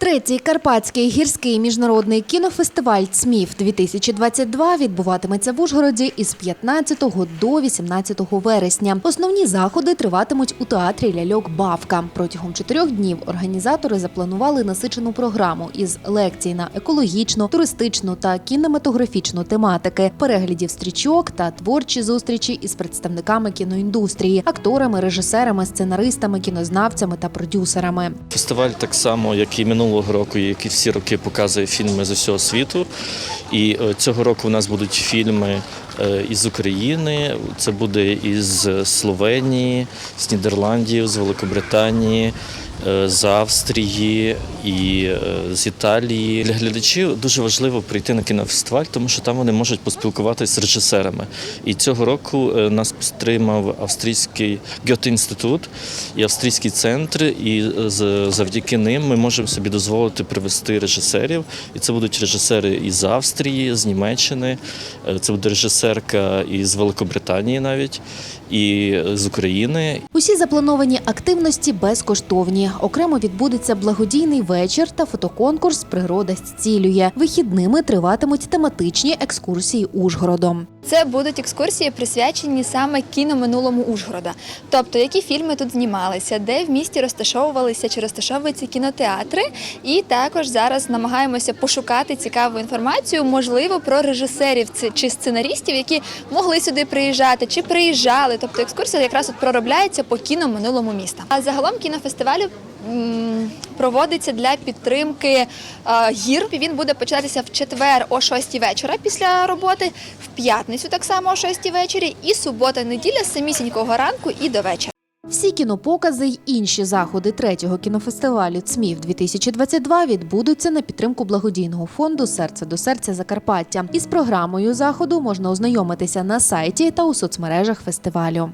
Третій Карпатський гірський міжнародний кінофестиваль ЦМІФ 2022 відбуватиметься в Ужгороді із 15 до 18 вересня. Основні заходи триватимуть у театрі Ляльок Бавка. Протягом чотирьох днів організатори запланували насичену програму із лекцій на екологічну, туристичну та кінематографічну тематики, переглядів стрічок та творчі зустрічі із представниками кіноіндустрії, акторами, режисерами, сценаристами, кінознавцями та продюсерами. Фестиваль так само, як і минулого року, які всі роки показує фільми з усього світу. І е, цього року у нас будуть фільми із України, це буде із Словенії, з Нідерландів, з Великобританії. е, З Австрії і е, з Італії для глядачів дуже важливо прийти на кінофестиваль, тому що там вони можуть поспілкуватися з режисерами. І цього року е, нас підтримав австрійський Гьоте-інститут і австрійський центр. І е, завдяки ним ми можемо собі дозволити привести режисерів. І це будуть режисери із Австрії, з Німеччини, е, це буде режисерка із Великобританії навіть, і з України, Усі заплановані активності безкоштовні. Окремо відбудеться благодійний вечір та фотоконкурс Природа зцілює. Вихідними триватимуть тематичні екскурсії Ужгородом. Це будуть екскурсії, присвячені саме кіноминулому Ужгорода. Тобто, які фільми тут знімалися, де в місті розташовувалися чи розташовуються кінотеатри. І також зараз намагаємося пошукати цікаву інформацію, можливо, про режисерів чи сценаристів, які могли сюди приїжджати чи приїжджали. Тобто екскурсія якраз от проробляється по кіно минулому міста. А загалом кінофестивалю проводиться для підтримки е, гір. Він буде починатися в четвер о 6 вечора після роботи, в п'ятницю так само о 6 вечорі, і субота, неділя з самісінького ранку і до вечора. Всі кінопокази й інші заходи третього кінофестивалю ЦМІВ 2022 відбудуться на підтримку благодійного фонду Серце до серця Закарпаття. Із програмою заходу можна ознайомитися на сайті та у соцмережах фестивалю.